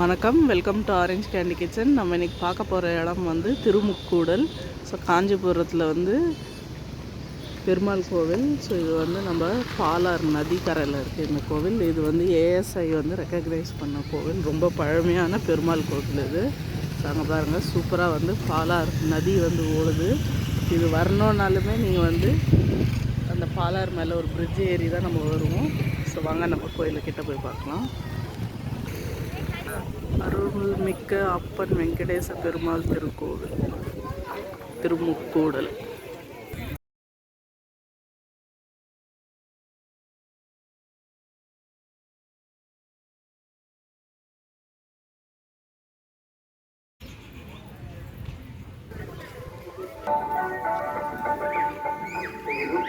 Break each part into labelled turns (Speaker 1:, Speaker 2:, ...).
Speaker 1: வணக்கம். Welcome to orange candy kitchen நம்ம இன்றைக்கி பார்க்க போகிற இடம் வந்து திருமுக்கூடல். ஸோ காஞ்சிபுரத்தில் வந்து பெருமாள் கோவில். ஸோ இது வந்து நம்ம பாலார் நதிக்கரையில் இருக்குது இந்த கோவில். இது வந்து ஏஎஸ்ஐ வந்து ரெக்கக்னைஸ் பண்ண கோவில். ரொம்ப பழமையான பெருமாள் கோவில் இது. ஸோ அங்கே பாருங்கள் சூப்பராக வந்து பாலார் நதி வந்து ஓடுது. இது வரணுன்னாலுமே நீங்கள் வந்து அந்த பாலார் மேலே ஒரு பிரிட்ஜ் ஏறி தான் நம்ம வருவோம். ஸோ வாங்க நம்ம கோயிலுக்கிட்ட போய் பார்க்கலாம். அருள்மிக்க அப்பன் வெங்கடேச பெருமாள் திருக்கோவில் திருமுக்கூடல்.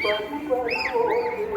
Speaker 1: மரத்தூண்
Speaker 2: வாங்க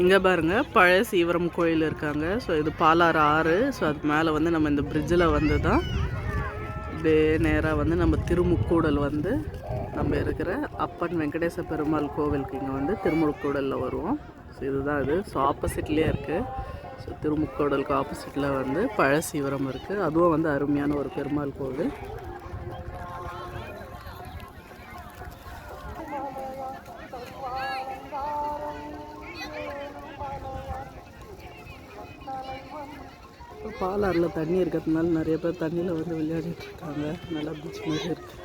Speaker 1: இங்கே பாருங்கள் பழைய சீவரம் கோயில் இருக்காங்க. ஸோ இது பாலாறு ஆறு. ஸோ அது மேலே வந்து நம்ம இந்த பிரிட்ஜில் வந்து தான் அப்படியே நேராக வந்து நம்ம திருமுக்கூடல் வந்து நம்ம இருக்கிற அப்பன் வெங்கடேச பெருமாள் கோவிலுக்கு இங்கே வந்து திருமுக்கூடலில் வருவோம். ஸோ இதுதான் இது. ஸோ ஆப்போசிட்லேயே இருக்குது ஸோ திருமுக்கூடலுக்கு ஆப்போசிட்டில் வந்து பழசீவரம் இருக்குது அதுவும் வந்து அருமையான ஒரு பெருமாள் கோவில். பாலாறில் தண்ணி இருக்கிறதுனால நிறைய பேர் தண்ணியில் வந்து விளையாடிட்டு இருக்காங்க. நல்லா பீச் மாதிரி இருக்குது